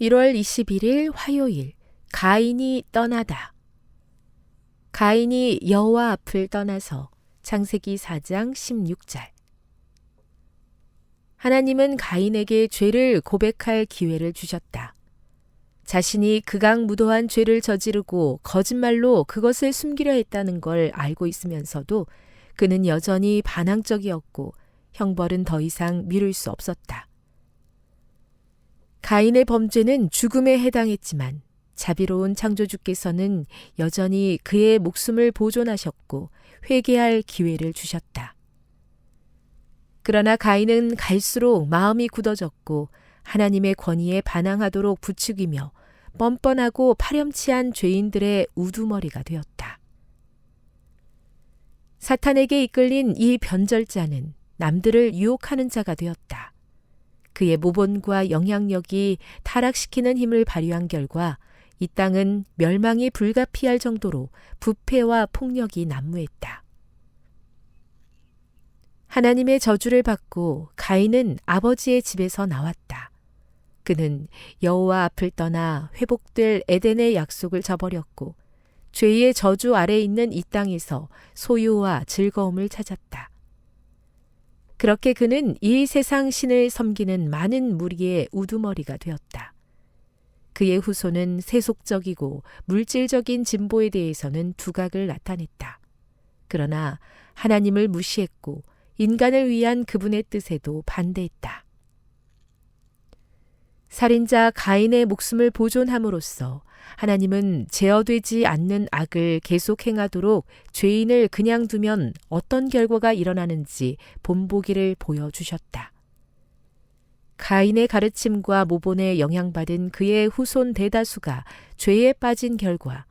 1월 21일 화요일 가인이 떠나다. 가인이 여호와 앞을 떠나서 창세기 4장 16절. 하나님은 가인에게 죄를 고백할 기회를 주셨다. 자신이 극악무도한 죄를 저지르고 거짓말로 그것을 숨기려 했다는 걸 알고 있으면서도 그는 여전히 반항적이었고 형벌은 더 이상 미룰 수 없었다. 가인의 범죄는 죽음에 해당했지만 자비로운 창조주께서는 여전히 그의 목숨을 보존하셨고 회개할 기회를 주셨다. 그러나 가인은 갈수록 마음이 굳어졌고 하나님의 권위에 반항하도록 부추기며 뻔뻔하고 파렴치한 죄인들의 우두머리가 되었다. 사탄에게 이끌린 이 변절자는 남들을 유혹하는 자가 되었다. 그의 모본과 영향력이 타락시키는 힘을 발휘한 결과 이 땅은 멸망이 불가피할 정도로 부패와 폭력이 난무했다. 하나님의 저주를 받고 가인은 아버지의 집에서 나왔다. 그는 여호와 앞을 떠나 회복될 에덴의 약속을 저버렸고 죄의 저주 아래 있는 이 땅에서 소유와 즐거움을 찾았다. 그렇게 그는 이 세상 신을 섬기는 많은 무리의 우두머리가 되었다. 그의 후손은 세속적이고 물질적인 진보에 대해서는 두각을 나타냈다. 그러나 하나님을 무시했고 인간을 위한 그분의 뜻에도 반대했다. 살인자 가인의 목숨을 보존함으로써 하나님은 제어되지 않는 악을 계속 행하도록 죄인을 그냥 두면 어떤 결과가 일어나는지 본보기를 보여주셨다. 가인의 가르침과 모본에 영향받은 그의 후손 대다수가 죄에 빠진 결과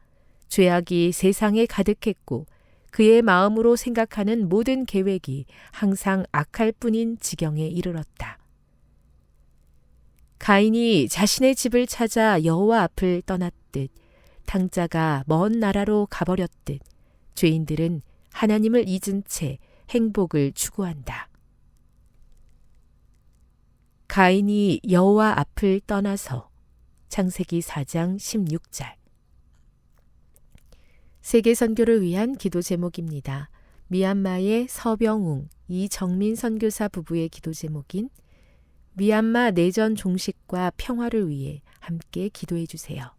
죄악이 세상에 가득했고 그의 마음으로 생각하는 모든 계획이 항상 악할 뿐인 지경에 이르렀다. 가인이 자신의 집을 찾아 여호와 앞을 떠났듯 탕자가 먼 나라로 가버렸듯 죄인들은 하나님을 잊은 채 행복을 추구한다. 가인이 여호와 앞을 떠나서 창세기 4장 16절 세계 선교를 위한 기도 제목입니다. 미얀마의 서병웅, 이정민 선교사 부부의 기도 제목인 미얀마 내전 종식과 평화를 위해 함께 기도해 주세요.